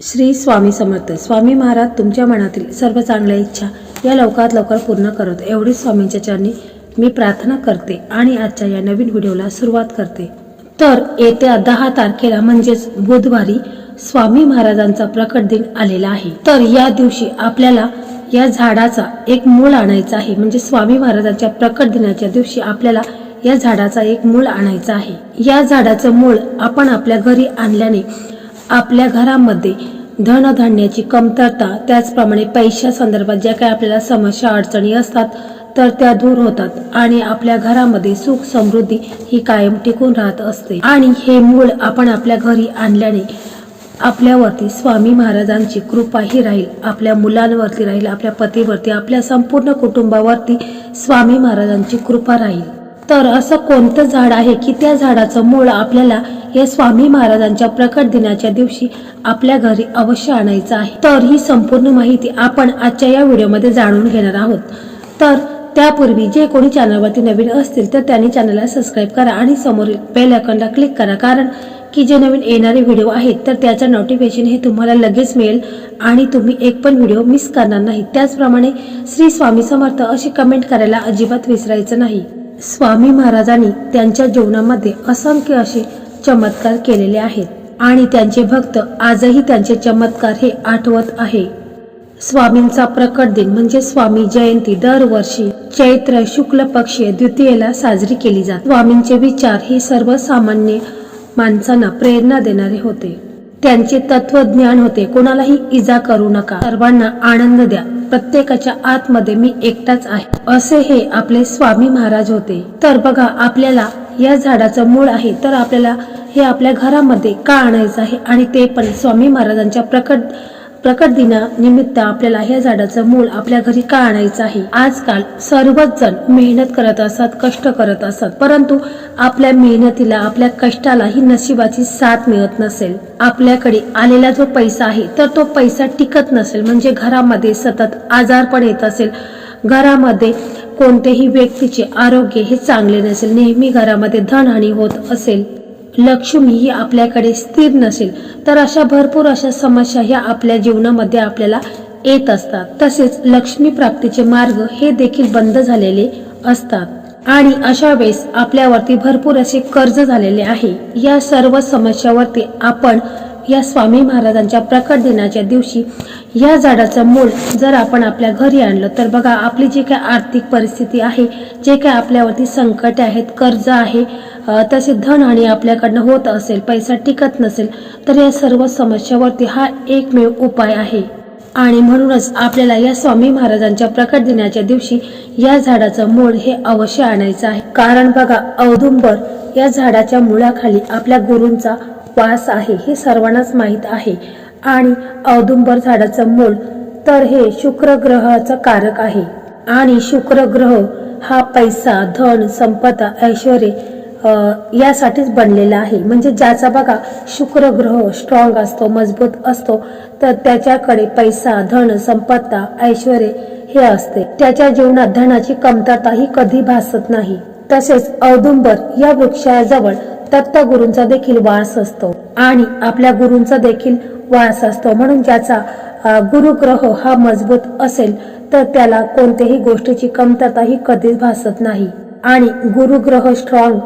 श्री स्वामी समर्थ. स्वामी महाराज तुमच्या मनातील सर्व चांगल्या इच्छा या लवकरात लवकर पूर्ण करत एवढी स्वामींच्या चरणी मी प्रार्थना करते आणि आजच्या या नवीन व्हिडिओला सुरुवात करते. तर येत्या दहा तारखेला म्हणजेच बुधवारी स्वामी महाराजांचा प्रकट दिन आलेला आहे. तर या दिवशी आपल्याला या झाडाचा एक मूळ आणायचा आहे. म्हणजे स्वामी महाराजांच्या प्रकट दिनाच्या दिवशी आपल्याला या झाडाचा एक मूळ आणायचा आहे. या झाडाचं मूळ आपण आपल्या घरी आणल्याने आपल्या घरामध्ये धनधान्याची कमतरता त्याचप्रमाणे पैशा संदर्भात ज्या काही आपल्याला समस्या अडचणी असतात तर त्या दूर होतात आणि आपल्या घरामध्ये सुख समृद्धी ही कायम टिकून राहत असते. आणि हे मूळ आपण आपल्या घरी आणल्याने आपल्यावरती स्वामी महाराजांची कृपाही राहील आपल्या मुलांवरती राहील आपल्या पतीवरती आपल्या संपूर्ण कुटुंबावरती स्वामी महाराजांची कृपा राहील. तर असं कोणतं झाड आहे की त्या झाडाचं मूळ आपल्याला या स्वामी महाराजांच्या प्रकट दिनाच्या दिवशी आपल्या घरी अवश्य आणायचं आहे? तर ही संपूर्ण माहिती आपण आजच्या या व्हिडिओमध्ये जाणून घेणार आहोत. तर त्यापूर्वी जे कोणी चॅनलवरती नवीन असतील तर त्यांनी चॅनलला सबस्क्राईब करा आणि समोरील बेल आयकॉनला क्लिक करा. कारण की जे नवीन येणारे व्हिडिओ आहेत तर त्याचं नोटिफिकेशन हे तुम्हाला लगेच मिळेल आणि तुम्ही एक पण व्हिडिओ मिस करणार नाही. त्याचप्रमाणे श्री स्वामी समर्थ अशी कमेंट करायला अजिबात विसरायचं नाही. स्वामी महाराजांनी त्यांच्या जीवनामध्ये असंख्य असे चमत्कार केलेले आहेत. आणि त्यांचे भक्त आजही त्यांचे चमत्कार हे आठवत आहे. स्वामींचा प्रकट दिन म्हणजे स्वामी जयंती दरवर्षी चैत्र शुक्ल पक्षीय द्वितीयेला साजरी केली जाते. स्वामींचे विचार हे सर्वसामान्य माणसांना प्रेरणा देणारे होते. त्यांचे तत्वज्ञान होते. कोणालाही इजा करू नका. सर्वांना आनंद द्या. प्रत्येकाच्या आतमध्ये मी एकटाच आहे. असे हे आपले स्वामी महाराज होते. तर बघा आपल्याला या झाडाचं मूळ आहे. तर आपल्याला हे आपल्या घरामध्ये का आणायचं आहे? आणि ते पण स्वामी महाराजांच्या प्रकट प्रकट दिनानिमित्त आपल्याला ह्या झाडाचं मूळ आपल्या घरी का आणायचं आहे? आजकाल सर्वच जण मेहनत करत असतात कष्ट करत असतात परंतु आपल्या मेहनतीला आपल्या कष्टाला ही नशिबाची साथ मिळत नसेल. आपल्याकडे आलेला जो पैसा आहे तर तो पैसा टिकत नसेल. म्हणजे घरामध्ये सतत आजारपण येत असेल. घरामध्ये कोणतेही व्यक्तीचे आरोग्य हे चांगले नसेल. नेहमी घरामध्ये धनहानी होत असेल. लक्ष्मी ही आपल्याकडे स्थिर नसेल तर अशा भरपूर अशा समस्या ह्या आपल्या जीवनामध्ये आपल्याला येत असतात. तसेच लक्ष्मी प्राप्तीचे मार्ग हे देखील बंद झालेले असतात. आणि अशा वेळेस आपल्यावरती भरपूर असे कर्ज झालेले आहे. या सर्व समस्यावरती आपण या स्वामी महाराजांच्या प्रकट दिनाच्या दिवशी या झाडाचं मूळ जर आपण आपल्या घरी आणलं तर बघा आपली जी काय आर्थिक परिस्थिती आहे जे काय आपल्यावरती संकट आहेत कर्ज आहे तसे धन आणि आपल्याकडनं होत असेल पैसा टिकत नसेल तर या सर्व समस्यावरती हा एकमेव उपाय आहे. आणि म्हणूनच आपल्याला या स्वामी महाराजांच्या प्रकट दिनाच्या दिवशी या झाडाचं मूळ हे अवश्य आणायचं आहे. कारण बघा औदुंबर या झाडाच्या मुळाखाली आपल्या गुरूंचा वास आहे हे सर्वांनाच माहीत आहे. आणि औदुंबर झाडाचं मूळ तर हे शुक्र ग्रहाचं कारक आहे. आणि शुक्र ग्रह हा पैसा धन संपदा ऐश्वर यासाठीच बनलेला आहे. म्हणजे ज्याचा बघा शुक्र ग्रह स्ट्रॉंग असतो मजबूत असतो तर त्याच्याकडे पैसा धन संपत्ता ऐश्वर हे असते. त्याच्या जीवनात धनाची कमतरता ही कधी भासत नाही. तसेच औदुंबर या वृक्षाजवळ दत्तगुरूंचा देखील वास असतो. आणि आपल्या गुरूंचा देखील वास असतो. म्हणून ज्याचा गुरुग्रह हा मजबूत असेल तर त्याला कोणत्याही गोष्टीची कमतरता ही कधीच भासत नाही. आणि गुरुग्रह स्ट्रॉंग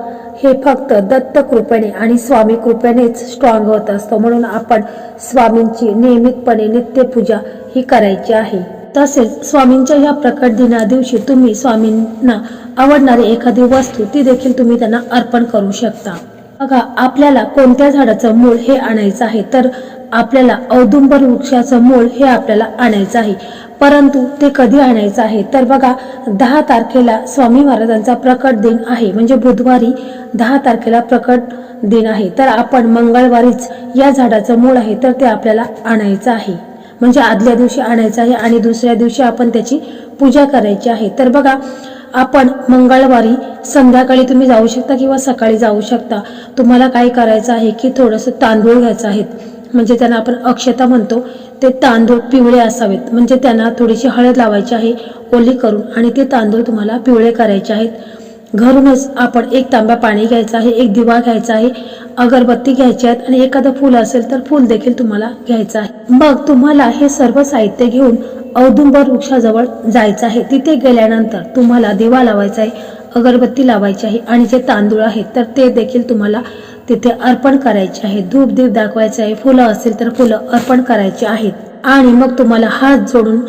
हे फक्त दत्त कृपेने आणि स्वामी कृपेनेच स्ट्रॉंग होत असतो. म्हणून आपण स्वामींची नियमितपणे नित्यपूजा ही करायची आहे. तसेच स्वामींच्या या प्रकट दिना दिवशी तुम्ही स्वामींना आवडणारी एखादी वस्तू ती देखील तुम्ही त्यांना अर्पण करू शकता. बघा आपल्याला कोणत्या झाडाचं मूळ हे आणायचं आहे? तर आपल्याला औदुंबर वृक्षाचं मूळ हे आपल्याला आणायचं आहे. परंतु ते कधी आणायचं आहे? तर बघा दहा तारखेला स्वामी महाराजांचा प्रकट दिन आहे. म्हणजे बुधवारी दहा तारखेला प्रकट दिन आहे. तर आपण मंगळवारीच या झाडाचं मूळ आहे तर ते आपल्याला आणायचं आहे. म्हणजे आदल्या दिवशी आणायचं आहे आणि दुसऱ्या दिवशी आपण त्याची पूजा करायची आहे. तर बघा आपण मंगळवारी संध्याकाळी तुम्ही जाऊ शकता किंवा सकाळी जाऊ शकता. तुम्हाला काय करायचं आहे की थोडंसं तांदूळ घ्यायचं आहेत. म्हणजे त्यांना आपण अक्षता म्हणतो ते तांदूळ पिवळे असावेत. म्हणजे त्यांना थोडीशी हळद लावायची आहे ओली करून आणि ते तांदूळ तुम्हाला पिवळे करायचे आहेत. घरूनच आपण एक तांब्या पाणी घ्यायचं आहे एक दिवा घ्यायचा आहे अगरबत्ती घ्यायची आहेत आणि एखादं फूल असेल तर फूल देखील तुम्हाला घ्यायचं आहे. मग तुम्हाला हे सर्व साहित्य घेऊन औदुंबर वृक्षाजवळ जायचं आहे. तिथे गेल्यानंतर तुम्हाला दिवा लावायचा आहे अगरबत्ती लावायची आहे आणि जे तांदूळ आहेत तर ते देखील तुम्हाला तिथे अर्पण करायचे आहे. धूप दीप दाखवायचे आहे. फुलं असेल तर फुलं अर्पण करायची आहेत. आणि मग तुम्हाला हात जोडून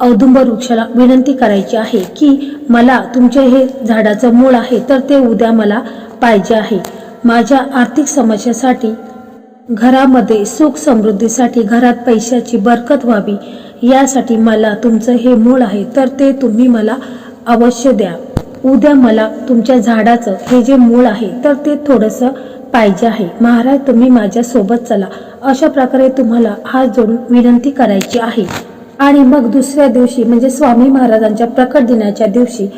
औदुंबर वृक्षाला विनंती करायची आहे की मला तुमचे हे झाडाचं मूळ आहे तर ते उद्या मला पाहिजे आहे. माझ्या आर्थिक समस्येसाठी घरामध्ये सुख समृद्धीसाठी घरात पैशाची बरकत व्हावी यासाठी मला तुमचं हे मूळ आहे तर ते तुम्ही मला अवश्य द्या. उद्या मला तुमच्या झाडाचं हे जे मूळ आहे तर ते थोडंसं पाहिजे आहे. महाराज तुम्ही माझ्या सोबत चला. अशा प्रकारे तुम्हाला हात जोडून विनंती करायची आहे. आणि मग दुसऱ्या दिवशी म्हणजे स्वामी महाराजांच्या प्रकट दिनाच्या दिवशी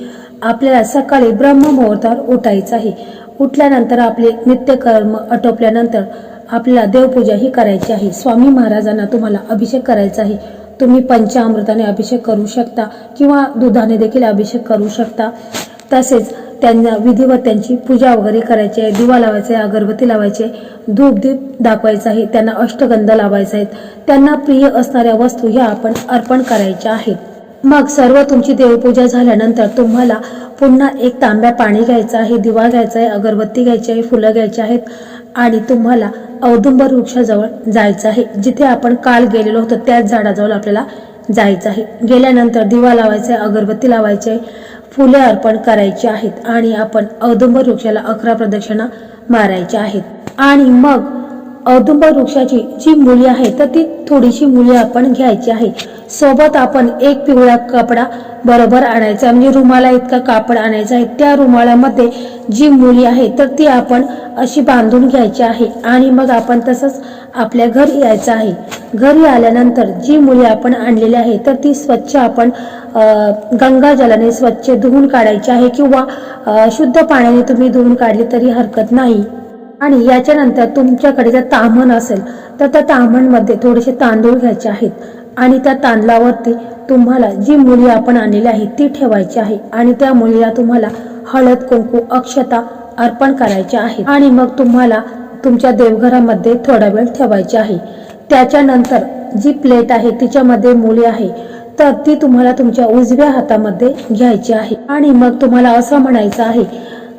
आपल्याला सकाळी ब्रह्ममुहूर्तावर उठायचं आहे. उठल्यानंतर आपले नित्यकर्म आटोपल्यानंतर आपल्याला देवपूजा ही करायची आहे. स्वामी महाराजांना तुम्हाला अभिषेक करायचा आहे. तुम्ही पंचामृताने अभिषेक करू शकता किंवा दुधाने देखील अभिषेक करू शकता. तसेच त्यांना विधिवत त्यांची पूजा वगैरे करायची आहे. दिवा लावायचा आहे अगरबत्ती लावायची आहे धूप दीप दाखवायचा आहे त्यांना अष्टगंध लावायचा आहे. त्यांना प्रिय असणाऱ्या वस्तू ह्या आपण अर्पण करायच्या आहेत. मग सर्व तुमची देवपूजा झाल्यानंतर तुम्हाला पुन्हा एक तांब्या पाणी घ्यायचं आहे दिवा घ्यायचा आहे अगरबत्ती घ्यायची आहे फुलं घ्यायची आहेत आणि तुम्हाला औदुंबर वृक्षाजवळ जायचं आहे. जिथे आपण काल गेलेलो होतो त्याच झाडाजवळ आपल्याला जायचं आहे. गेल्यानंतर दिवा लावायचा आहे अगरबत्ती लावायची आहे फुले अर्पण करायची आहेत आणि आपण औदुंबर वृक्षाला अकरा प्रदक्षिणा मारायच्या आहेत. आणि मग औदुंब वृक्षाची जी मुली आहे तर ती थोडीशी मुली आपण घ्यायची आहे. सोबत आपण एक पिवळा कपडा बरोबर आणायचा म्हणजे रुमाला इतका कापड आणायचा आहे. त्या रुमालामध्ये जी मुली आहे तर ती आपण अशी बांधून घ्यायची आहे. आणि मग आपण तसंच आपल्या घरी यायचं आहे. घरी आल्यानंतर जी मुली आपण आणलेली आहे तर ती स्वच्छ आपण गंगाजलाने स्वच्छ धुवून काढायची आहे किंवा शुद्ध पाण्याने तुम्ही धुवून काढली तरी हरकत नाही. आणि याच्यानंतर तुमच्याकडे जर तामण असेल तर त्या तामणमध्ये थोडेसे तांदूळ घ्यायचे आहेत. आणि त्या तांदळावरती तुम्हाला जी मुली आपण आणलेली आहे ती ठेवायची आहे. आणि त्या मुलीला तुम्हाला हळद कुंकू अक्षता अर्पण करायचे आहे आणि मग तुम्हाला तुमच्या देवघरामध्ये थोडा वेळ ठेवायची आहे. त्याच्यानंतर जी प्लेट आहे तिच्यामध्ये मुली आहे तर ती तुम्हाला तुमच्या उजव्या हातामध्ये घ्यायची आहे. आणि मग तुम्हाला असं म्हणायचं आहे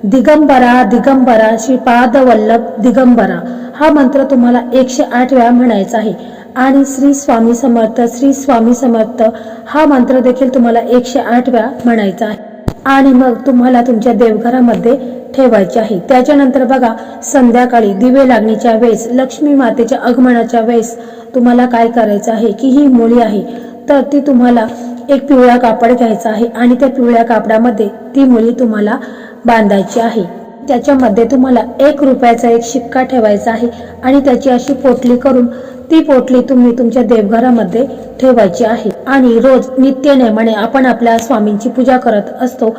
दिगंबरा दिगंबरा श्रीपादवल्लभ दिगंबरा. हा मंत्र तुम्हाला एकशे आठ वेळा म्हणायचा आहे. आणि श्री स्वामी समर्थ श्री स्वामी समर्थ हा मंत्र देखील तुम्हाला एकशे आठ वेळा म्हणायचा आहे. आणि मग तुम्हाला तुमच्या देवघरामध्ये ठेवायचे आहे. त्याच्यानंतर बघा संध्याकाळी दिवे लागणीच्या वेळेस लक्ष्मी मातेच्या आगमनाच्या वेळेस तुम्हाला काय करायचं आहे? की ही मुळी आहे. तर ती तुम्हाला एक पिवळा कापड घ्यायचा आहे. आणि त्या पिवळ्या कापडामध्ये ती मुली तुम्हाला बांधायची आहे. त्याच्यामध्ये तुम्हाला एक रुपयाचा एक शिक्का ठेवायचा आहे आणि त्याची अशी पोटली करून ती पोटली तुम्ही तुमच्या देवघरामध्ये ठेवायची आहे. आणि रोज नित्यनेमाने आपण आपल्या स्वामींची पूजा करत असतो.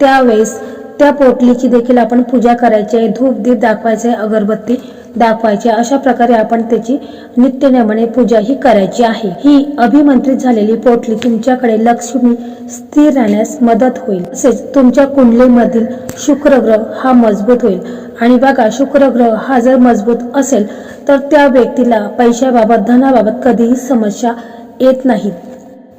त्यावेळेस त्या पोटलीची देखील आपण पूजा करायची आहे. धूप दीप दाखवायचे आहे. अगरबत्ती दाखवायची. अशा प्रकारे आपण त्याची नित्यनेमाने पूजा ही करायची आहे. ही अभिमंत्रित झालेली पोटली तुमच्याकडे लक्ष्मी स्थिर राहण्यास मदत होईल. तसेच तुमच्या कुंडलीमधील शुक्र ग्रह हा मजबूत होईल. आणि बघा शुक्र ग्रह हा जर मजबूत असेल तर त्या व्यक्तीला पैशाबाबत धनाबाबत कधीही समस्या येत नाहीत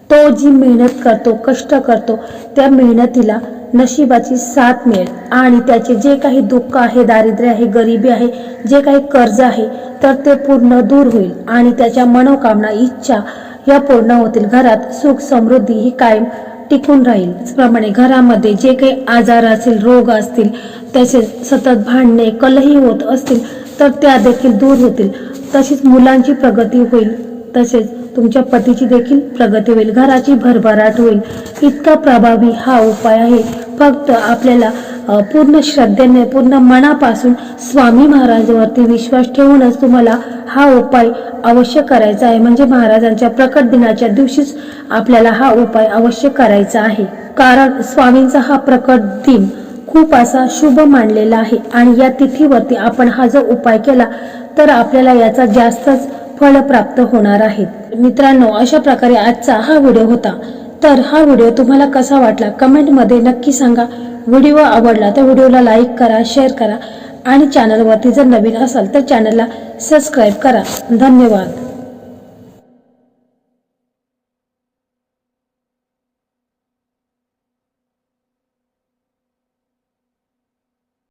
तो जी मेहनत करतो कष्ट करतो त्या मेहनतीला नशिबाची साथ मिळेल. आणि त्याचे जे काही दुःख आहे दारिद्र्य आहे गरिबी आहे जे काही कर्ज आहे तर ते पूर्ण दूर होईल. आणि त्याच्या मनोकामना इच्छा या पूर्ण होतील. घरात सुख समृद्धी ही कायम टिकून राहील. त्याचप्रमाणे घरामध्ये जे काही आजार असतील रोग असतील त्याचे सतत भांडणे कलही होत असतील तर त्या देखील दूर होतील. तशीच मुलांची प्रगती होईल. तसेच तुमच्या पतीची देखील प्रगती होईल. घराची भरभराट होईल. इतका प्रभावी हा उपाय आहे. फक्त आपल्याला पूर्ण श्रद्धेने पूर्ण मनापासून स्वामी महाराजांवरती विश्वास ठेवूनच तुम्हाला हा उपाय अवश्य करायचा आहे. म्हणजे महाराजांच्या प्रकट दिनाच्या दिवशीच आपल्याला हा उपाय अवश्य करायचा आहे. कारण स्वामींचा हा प्रकट दिन खूप असा शुभ मानलेला आहे. आणि या तिथीवरती आपण हा जो उपाय केला तर आपल्याला याचा जास्तच फळ प्राप्त होणार आहेत मित्रांनो अशा प्रकारे आजचा हा व्हिडिओ होता. तर हा व्हिडिओ तुम्हाला कसा वाटला कमेंटमध्ये नक्की सांगा. व्हिडिओ आवडला तर व्हिडिओला लाईक करा शेअर करा आणि चॅनलवरती जर नवीन असाल तर चॅनलला सबस्क्राईब करा. धन्यवाद.